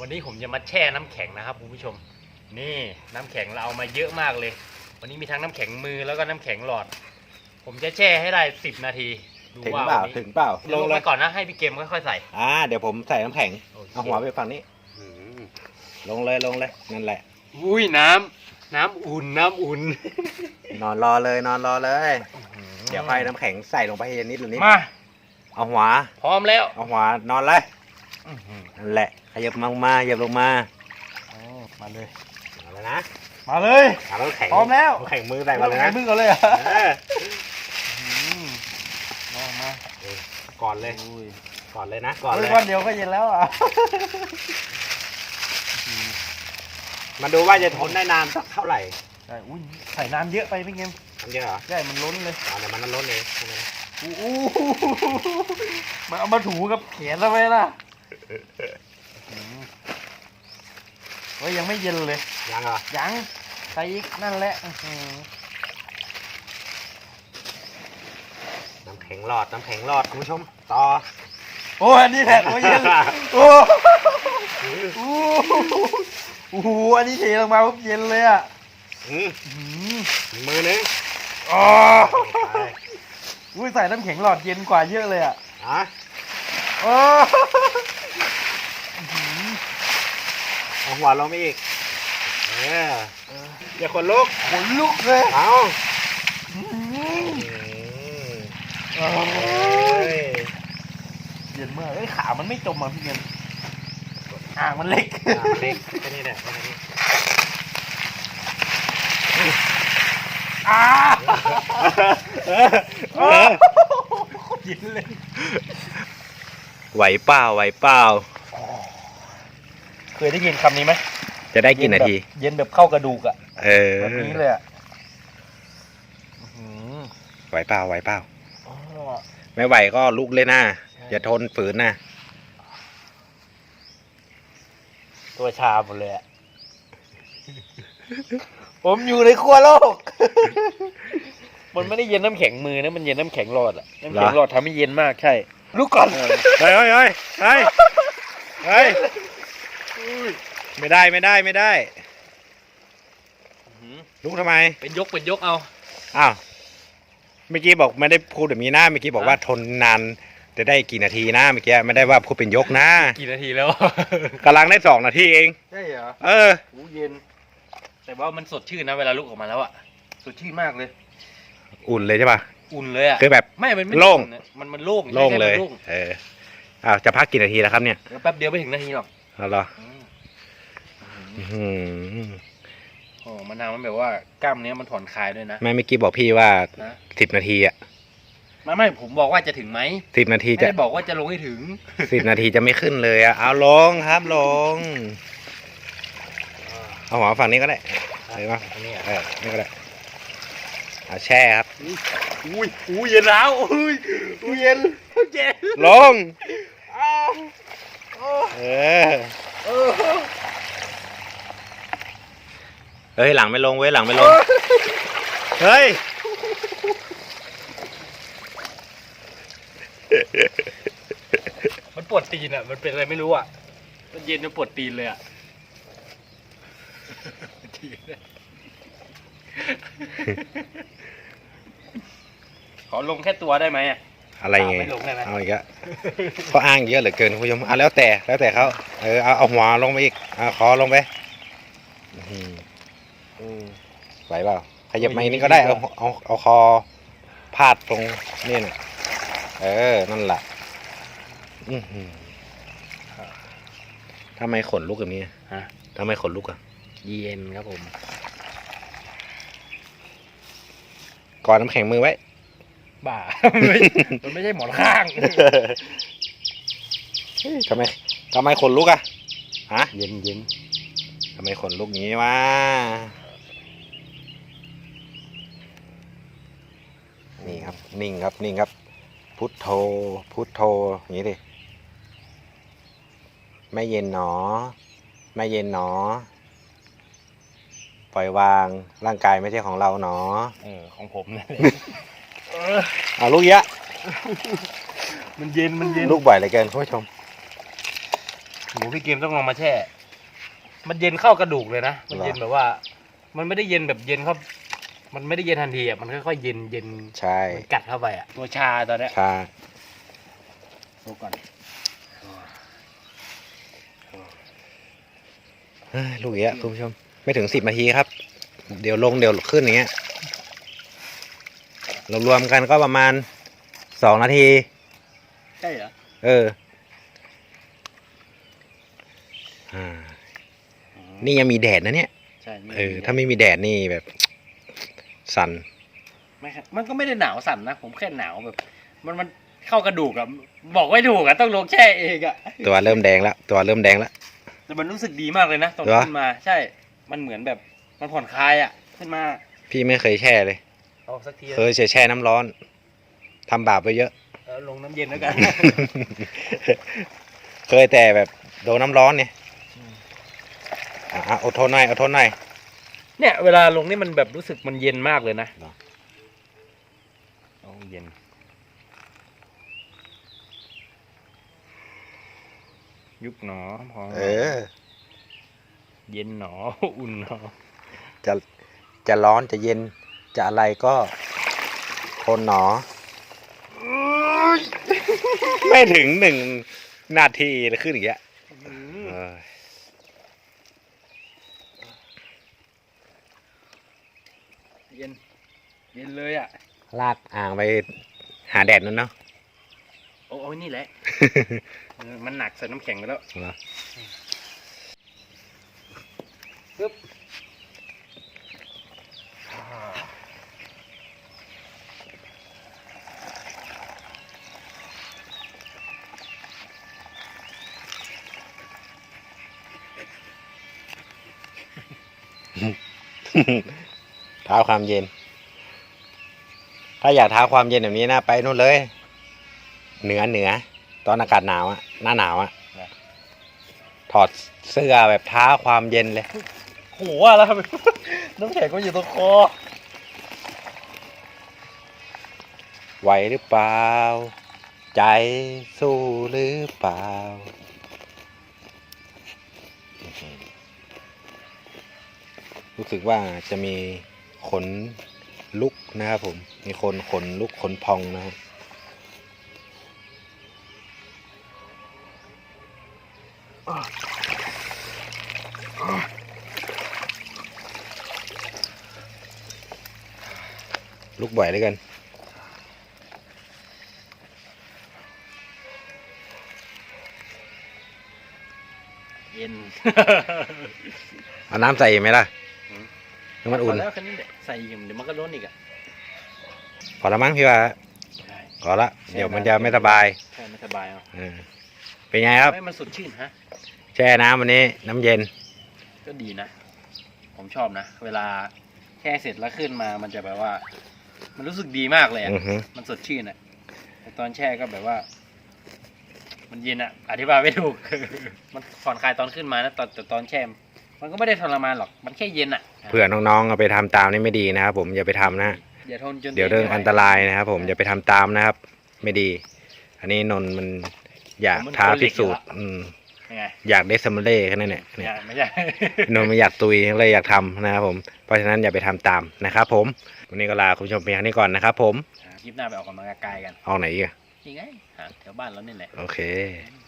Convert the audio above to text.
วันนี้ผมจะมาแช่น้ำแข็งนะครับคุณผู้ชม นี่น้ำแข็งเราเอามาเยอะมากเลย วันนี้มีทั้งน้ำแข็งมือแล้วก็น้ำแข็งหลอด ผมจะแช่ให้ได้สิบนาทีดูถึงว่าเปล่าวันนี้ถึงเปล่าลงไปก่อนนะให้พี่เกมค่อยๆใส่ อ่าเดี๋ยวผมใส่น้ำแข็งโคเอาหัวไปฝั่งนี้อืมลงเลยลงเลยนั่นแหละ อุ้ยน้ำน้ำอุ่นน้ำอุ่น นอนรอเลยนอนรอเลย เดี๋ยวค่อยน้ำแข็งใส่ลงไปให้นิดละนิดมา เอาหัว พร้อมแล้วเอาหัวนอนเลยนั่นแหละ ขยับลงมาขยับลงมามาเลย เอาเลยนะมาเลยเอาน้ำแข็งพร้อมแล้วน้ำแข็งมือใส่มาเลยนะมึงก่อนเลยอะเออมามาก่อนเลย อุ้ยก่อนเลยนะก่อนเลยวันเดียวก็เย็นแล้วอะมาดูว่าจะทนได้นานสักเท่าไหร่ใช่อุ้ยใส่น้ำเยอะไปพี่เกมมันเยอะเหรอใช่มันล้นเลยเอาเดี๋ยวมันล้นเองใช่ไหมนะอู้หูมันเอามาถูกับแขนทำไมล่ะอืมเฮ้ยยังไม่เย็นเลยยังเหรอยังใส่อีกนั่นแหละอื้อหือน้ำแข็งหลอดน้ำแข็งหลอดคุณผู้ชมต่อโอ้อันนี้แหละโอ้ยเย็นโอ้โหโอ้โหอันนี้เทลงมาปุ๊บเย็นเลยอะอืมอื้อหืออีกมือนึงอ๋อไปอุ้ยใส่น้ำแข็งหลอดเย็นกว่าเยอะเลยอะ อะ โอ้ เอาหัวลงไปอีกเอออย่าขนลุกขนลุกเลยเอาอื้อหือเอ้ยเย็นมากเอ้ยขามันไม่จมอะพี่เงินอ่างมันเล็กอะเล็กแค่นี้แหละแค่นี้อ่าเออเออโคตรเย็นเลยไหวเปล่าไหวเปล่า เคยได้ยินคำนี้ไหมจะได้กี่นาที เย็นแบบเข้ากระดูกอะเออแบบนี้เลยอะอื้อหือไหวเปล่าไหวเปล่าอ๋อไม่ไหวก็ลุกเลยนะอย่าทนฝืนนะตัวชาหมดเลยอะผมอยู่ในขั้วโลก มันไม่ได้เย็นน้ำแข็งมือนะ มันเย็นน้ำแข็งหลอดอะน้ำแข็งหลอดทำให้เย็นมากใช่ ลุกก่อน เฮ้ยเฮ้ยเฮ้ยเฮ้ย เฮ้ยไม่ได้ไม่ได้ไม่ได้ลุกทำไม เป็นยกเป็นยกเอาอ้าวเมื่อกี้บอกไม่ได้พูดแบบนี้นะเมื่อกี้บอกว่าทนนานจะได้กี่นาทีนะเมื่อกี้ไม่ได้ว่าพูดเป็นยกนะ กี่นาทีแล้วกำลังได้สองนาทีเองใช่เหรอเออหูเย็น แต่ว่ามันสดชื่นนะเวลาลุกออกมาแล้วอะสดชื่นมากเลย อุ่นเลยใช่ป่ะอุ่นเลยอะคือแบบไม่มันไม่โล่งอุ่นนะมันมันโล่งโล่งใช่เลยมันโล่งเอออ้าวจะพักกี่นาทีแล้วครับเนี่ยเดี๋ยวแป๊บเดียวไม่ถึงนาทีหรอกเอาเหรออืมอื้อหือ โอ้มะนาวมันแบบว่ากล้ามเนื้อมันผ่อนคลายด้วยนะ ไม่เมื่อกี้บอกพี่ว่านะ สิบนาทีอะไม่ไม่ผมบอกว่าจะถึงไหมสิบนาทีไม่จะได้บอกว่าจะลงให้ถึง สิบนาทีจะไม่ขึ้นเลยอะเอาลงครับลงเอาหัวฝั่งนี้ก็ได้เห็นไหมอันนี้เออนี่ก็ได้เอาแช่ครับ อุ้ยอุ้ยเย็นแล้วอุ้ยอุ้ยเย็นเย็นลง อ้าวโอ้เออ เออ เฮ้ยหลังไม่ลงเว้ยหลังไม่ลง เฮ้ย มันปวดตีนอะ มันเป็นอะไรไม่รู้อะ มันเย็นจนปวดตีนเลยอะตีนเลยขอลงแค่ตัวได้ไหมอะ อะไรไง ไม่ลงได้ไหม เอาอีกอะเขาอ้างเยอะเหลือเกินคุณผู้ชมอะแล้วแต่แล้วแต่เขาเออเอาเอาหัวลงไปอีกเอาคอลงไปอื้อหือ อืม ไหวเปล่าขยับมาอีกนิดก็ได้เอาเอาเอาคอพาดตรงนี่น่ะเออ นั่นแหละอื้อหือทำไมขนลุกแบบนี้ฮะ ทำไมขนลุกอะ เย็นครับผมก่อนน้ำแข็งมือไว้ บ้า มันไม่มันไม่ใช่หมอนข้างเฮ้ยทำไมทำไมขนลุกอะฮะเย็นเย็นทำไมขนลุกงี้วะ นี่ครับ นิ่งครับนิ่งครับ พุทโธพุทโธอย่างนี้ดิไม่เย็นหนอ ไม่เย็นหนอ ปล่อยวางร่างกายไม่ใช่ของเราหนอเออของผมนะ เอาลูกเยอะมันเย็นมันเย็นลูกบ่อยเหลือเกินคุณผู้ชมหมูพี่เกมต้องลองมาแช่ มันเย็นเข้ากระดูกเลยนะ มันเย็นแบบว่า มันไม่ได้เย็นแบบเย็นเข้า มันไม่ได้เย็นทันทีอะมันค่อยๆเย็นเย็นใช่เหมือนกัดเข้าไปอะตัวชาตอนเนี้ยชาดูก่อนเฮ้ยลูกเอี้ยคุณผู้ชม ไม่ถึงสิบนาทีครับ เดี๋ยวลงเดี๋ยวขึ้นอย่างเงี้ยรวมรวมๆกันก็ประมาณสองนาที ใช่เหรอเอออ่านี่ยังมีแดดนะเนี่ย ใช่เออ ถ้าไม่มีแดดนี่แบบ สั่นไม่ครับมันก็ไม่ได้หนาวสั่นนะ ผมแค่หนาวแบบ มันมันเข้ากระดูกอะบอกไม่ถูกอะต้องลงแช่เองอะตัวเริ่มแดงแล้วตัวเริ่มแดงแล้ว แต่มันรู้สึกดีมากเลยนะตอนเหรอขึ้นมา ใช่ มันเหมือนแบบมันผ่อนคลายอะขึ้นมา พี่ไม่เคยแช่เลยเอาสักทีเคยแช่น้ำร้อนทำบาปไปเยอะเออลงน้ำเย็นแล้วกัน เคยแต่แบบโดนน้ำร้อนเนี่ยอะอะอดทนหน่อยอดทนหน่อย เนี่ย เวลาลงนี่มันแบบรู้สึกมันเย็นมากเลยนะเหรอโอ้เย็น ยุบหนอพอเออ เย็นหนอ อุ่นหนอ จะจะร้อนจะเย็นจะอะไรก็ทนหนอ ไม่ถึงหนึ่งนาทีเลยขึ้นอย่างเงี้ยเออ เย็น เย็นเลยอะ ลากอ่างไปหาแดดนั่นเนาะ โอ้โอ้ยนี่แหละ เออมันหนักใส่น้ำแข็งไปแล้วเหรอ ปึ๊บท้าความเย็น ถ้าอยากท้าความเย็นแบบนี้นะไปนู่นเลย เหนือเหนือ ตอนอากาศหนาวอะหน้าหนาวอะถอดเสื้อแบบท้าความเย็นเลยโหว่าแล้วทำไมน้ำแข็งก็อยู่ตรงคอไหวหรือเปล่า ใจสู้หรือเปล่า รู้สึกว่าจะมีขน ลุกนะครับผม มีคนขนลุกขนพองนะครับลุกบ่อยด้วยกันเย็น เอาน้ำใส่อีกไหมล่ะอืม ให้มันอุ่น พแล้วแค่นี้แหละใส่อีกเดี๋ยวมันก็ร้อนอีกอะพอละมั้งพี่ว่าใช่พอละ เดี๋ยวมันจะไม่สบายใช่ไม่สบายอะเออเป็นไงครับ ไม่มันสดชื่นฮะ แช่น้ำวันนี้น้ำเย็น ก็ดีนะ ผมชอบนะ เวลาแช่เสร็จแล้วขึ้นมา มันจะแบบว่า มันรู้สึกดีมากเลยอะ อือฮึมันสดชื่นอะแต่ตอนแช่ก็แบบว่า มันเย็นอะ อธิบายไม่ถูก มันผ่อนคลายตอนขึ้นมานะ ตอนแต่ตอนแช่ มันก็ไม่ได้ทรมานหรอก มันแค่เย็นอะ เผื่อน้องๆเอาไปทำตามนี่ไม่ดีนะครับผมอย่าไปทำนะอย่าทนจนเดี๋ยวเรื่องอันตรายนะครับ ผมอย่าไปทำตามนะครับ ไม่ดี อันนี้นนท์มันอยากท้าพิสูจน์อืมยังไงอยากได้สมเล่แค่นั้นแหละไม่เนี่ยใช่ไม่ใช่นนท์ไม่อยากตุยเลยอยากทำนะครับผมเพราะฉะนั้นอย่าไปทำตามนะครับผมวันนี้ก็ลาคุณผู้ชมเพียงเท่านี้ก่อนนะครับผมคลิปหน้าไปออกกำลังกายกันออกไหนอีกอะยังไงหาแถวบ้านเรานี่แหละโอเคอืม